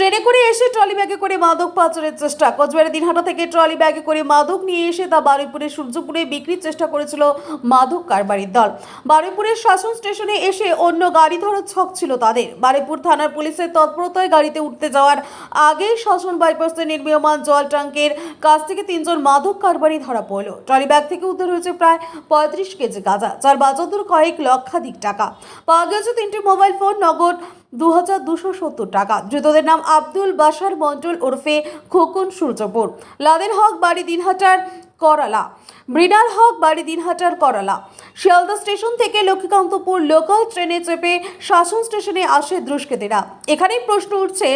ট্রেনে করে এসে ট্রলি ব্যাগে করে মাদক পাচারের চেষ্টা। কোচবিহারের দিনহাটা থেকে ট্রলি ব্যাগে করে মাদক নিয়ে এসে তা বারুইপুরের সূর্যপুরে বিক্রির চেষ্টা করেছিল মাদক কারবারির দল। বারুইপুরের শাসন স্টেশনে এসে অন্য গাড়ি ধরার ছক ছিল তাদের। বারুইপুর থানার পুলিশের তৎপরতায় গাড়িতে উঠতে যাওয়ার আগেই শাসন বাইপাসে নির্মীয়মান জল ট্যাঙ্কের কাছ থেকে তিনজন মাদক কারবারি ধরা পড়ল। ট্রলি ব্যাগ থেকে উদ্ধার হয়েছে প্রায় পঁয়ত্রিশ কেজি গাঁজা, যার বাজাদুর কয়েক লক্ষাধিক টাকা। পাওয়া গেছে তিনটি মোবাইল ফোন, নগদ দু হাজার দুশো সত্তর টাকা। ধৃতদের নাম আব্দুল বাসার মন্ডল ওরফে খোকন সূর্যপুর। লাদেন হক, বাড়ি দিনহাটার করালা। মৃণাল হক, বাড়ি দিনহাটার করালা। শিয়ালদা স্টেশন থেকে লক্ষ্মীকান্তপুর লোকাল ট্রেনে চেপে শাসন স্টেশনে আসে দুষ্কৃতীরা। এখানেই প্রশ্ন উঠছে,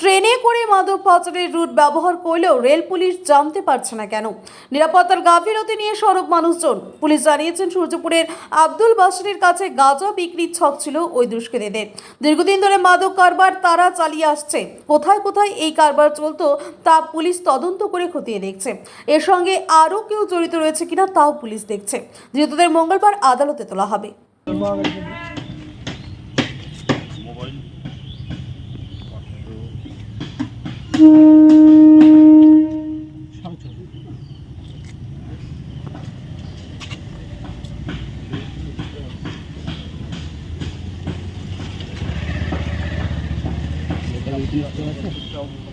ট্রেনে করে মাদক পাচারের রুট ব্যবহার করলেও রেল পুলিশ জানতে পারছে না কেন? নিরাপত্তার গাফিলতি নিয়ে সড়ক মানুষজন। পুলিশ জানিয়েছেন, সূর্যপুরের আব্দুল বাসরের কাছে গাঁজা বিক্রির ছক ছিল ওই দুষ্কৃতীদের। দীর্ঘদিন ধরে মাদক কারবার তারা চালিয়ে আসছে। কোথায় কোথায় এই কারবার চলতো তা পুলিশ তদন্ত করে খতিয়ে দেখছে। এর সঙ্গে আরও কেউ জড়িত রয়েছে কিনা তাও পুলিশ দেখছে। ধৃতদের মঙ্গলবার আদালতে তোলা হবে।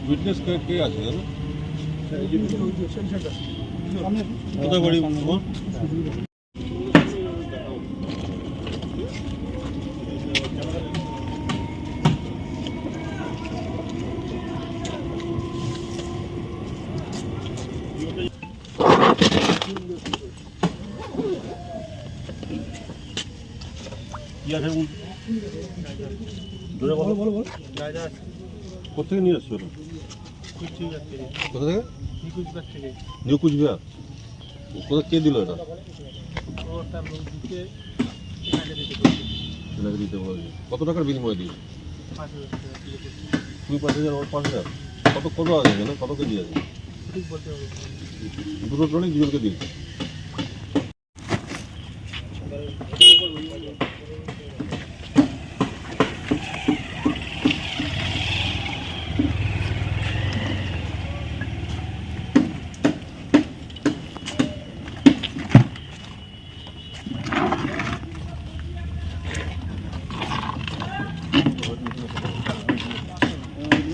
উইটনেস কে আছে দাদা কোথায় বাড়ি? তোমার কি আছে বলুন? জোরে বলো। বলো বলো নিয়ে আসছো কোথা থেকে? নিউ কুচবিহার কোথা কে দিল এটা? এনাকে দিতে। বলেছে। কত টাকার বিনিময়ে দিয়ে তুমি পাঁচ হাজার ওর পাঁচ হাজার। কত কত আছে এখানে? কত কেজি আছে? দুটো ট্রলি দুজনকে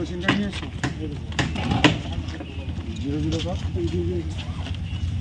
দিয়েছে